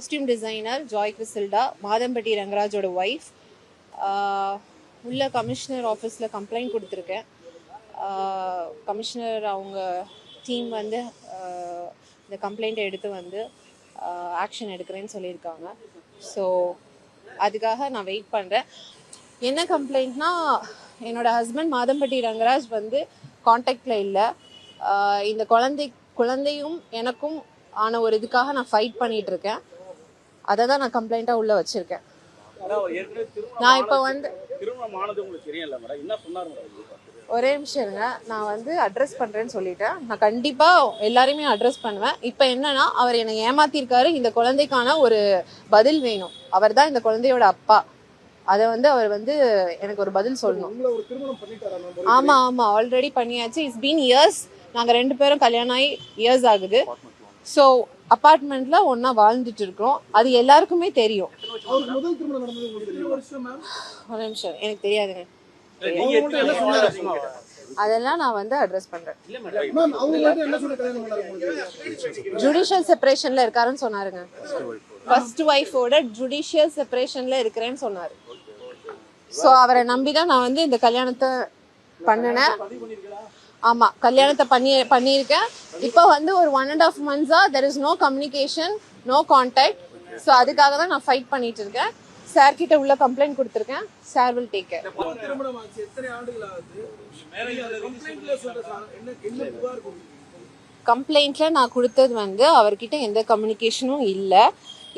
Costume designer Joy Crizildaa Madhampatty ரங்கராஜோட wife உள்ள commissioner ஆஃபீஸில் கம்ப்ளைண்ட் கொடுத்துருக்கேன். கமிஷனர் அவங்க டீம் வந்து uh, இந்த கம்ப்ளைண்ட்டை எடுத்து வந்து uh, ஆக்ஷன் எடுக்கிறேன்னு சொல்லியிருக்காங்க. ஸோ அதுக்காக நான் வெயிட் பண்ணுறேன் என்ன கம்ப்ளைண்ட்னா என்னோட ஹஸ்பண்ட் மாதம்பட்டி ரங்கராஜ் வந்து காண்டாக்டில் இல்லை. Uh, இந்த குழந்தை குழந்தையும் எனக்கும் ஆன ஒரு இதுக்காக நான் ஃபைட் பண்ணிகிட்ருக்கேன் இருக்கேன். அதை தான் நான் கம்ப்ளைண்ட்டாக உள்ளே வச்சுருக்கேன். நான் இப்போ வந்து ஒரே நிமிஷம் இருங்க. நான் வந்து அட்ரஸ் பண்ணுறேன்னு சொல்லிட்டேன். நான் கண்டிப்பாக எல்லாரையுமே அட்ரஸ் பண்ணுவேன். இப்போ என்னன்னா அவர் என்னை ஏமாத்திருக்காரு. இந்த குழந்தைக்கான ஒரு பதில் வேணும். அவர் தான் இந்த குழந்தையோட அப்பா. அதை வந்து அவர் வந்து எனக்கு ஒரு பதில் சொல்லணும். உங்களை ஒரு திருமணம் பண்ணிட்டாரா மேம் ஆமா ஆமா. ஆல்ரெடி பண்ணியாச்சு. இட்ஸ் பீன் இயர்ஸ் நாங்க ரெண்டு பேரும் கல்யாணம் ஆகி இயர்ஸ் ஆகுது. ஸோ அப்பார்ட்மெண்ட்ல ஒண்ணா வாழ்ந்துட்டு இருக்கோம் அது எல்லாருக்குமே தெரியும். ஒரு நிமிஷம். எனக்கு தெரியாதுங்க? அதெல்லாம் நான் வந்து அட்ரஸ் பண்றேன். ஜுடிஷியல் செப்பரேஷன்ல இருக்காருன்னு சொன்னாருங்க. ஃபர்ஸ்ட் ஒய்ஃபோட ஜுடிஷியல் செப்பரேஷன்ல இருக்கிறேன்னு சொன்னாரு. ஸோ அவரை நம்பி தான் நான் வந்து இந்த கல்யாணத்தை பண்ணினேன் ஆமா கல்யாணத்தை பண்ணி பண்ணியிருக்கேன். இப்போ வந்து ஒரு one and half மந்த்ஸா there is no communication no contact so அதுக்காக தான் நான் ஃபைட் பண்ணிட்டு இருக்கேன். சார் கிட்ட உள்ள கம்ப்ளைண்ட் கொடுத்துருக்கேன். சார் வில் டேக் கேர் கம்ப்ளைண்ட்ல நான் கொடுத்தது வந்து அவர்கிட்ட எந்த கம்யூனிகேஷனும் இல்லை.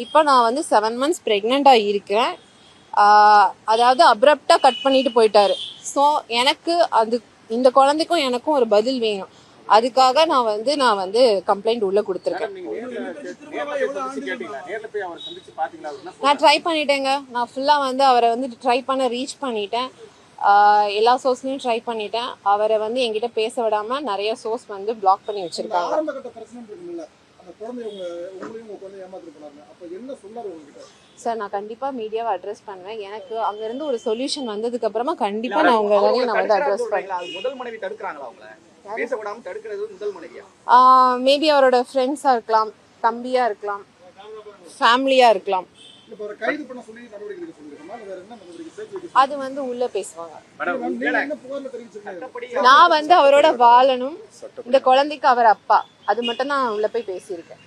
இப்போ நான் வந்து செவன் மந்த்ஸ் ப்ரெக்னெண்ட்டாக இருக்கிறேன் ஆஹ் அதாவது அப்ரப்டாக கட் பண்ணிட்டு போயிட்டாரு. ஸோ எனக்கு அது இந்த குழந்தைக்கும் எனக்கும் ஒரு பதில் வேணும். அதுக்காக நான் வந்து நான் வந்து கம்ப்ளைண்ட் உள்ள கொடுத்துருக்கேன். மேடம், நீங்க நேர்ல நேர்ல போய் சந்திச்சு கேட்டீங்களா? நேர்ல போய் அவரை சந்திச்சு பாத்தீங்களா? அவர் என்ன நான் ட்ரை பண்ணிட்டேங்க. நான் ஃபுல்லாக வந்து அவரை வந்து ட்ரை பண்ண ரீச் பண்ணிட்டேன். எல்லா சோர்ஸ்லையும் ட்ரை பண்ணிட்டேன். அவரை வந்து என்கிட்ட பேச விடாமல் நிறைய சோர்ஸ் வந்து பிளாக் பண்ணி வச்சுருக்காங்க. சார் நான் கண்டிப்பாக மீடியாவை அட்ரஸ் பண்ணுவேன். எனக்கு அங்கேருந்து ஒரு சொல்யூஷன் வந்ததுக்கு அப்புறமா கண்டிப்பாக நான் உங்க எல்லாரையும் நான் வந்து அட்ரஸ் பண்ணுவேன் முதல் மனைவி தடுக்கிறாங்களா அவங்கள? பேச விடாம தடுக்கிறது முதல் மனைவியா? மேபி அவரோட ஃப்ரெண்ட்ஸாக இருக்கலாம் தம்பியாக இருக்கலாம் ஃபேமிலியாக இருக்கலாம். அது வந்து உள்ளே பேசுவாங்க. நான் வந்து அவரோட வாழணும். இந்த குழந்தைக்கு அவர் அப்பா. அது மட்டும் நான் உள்ளே போய் பேசியிருக்கேன்.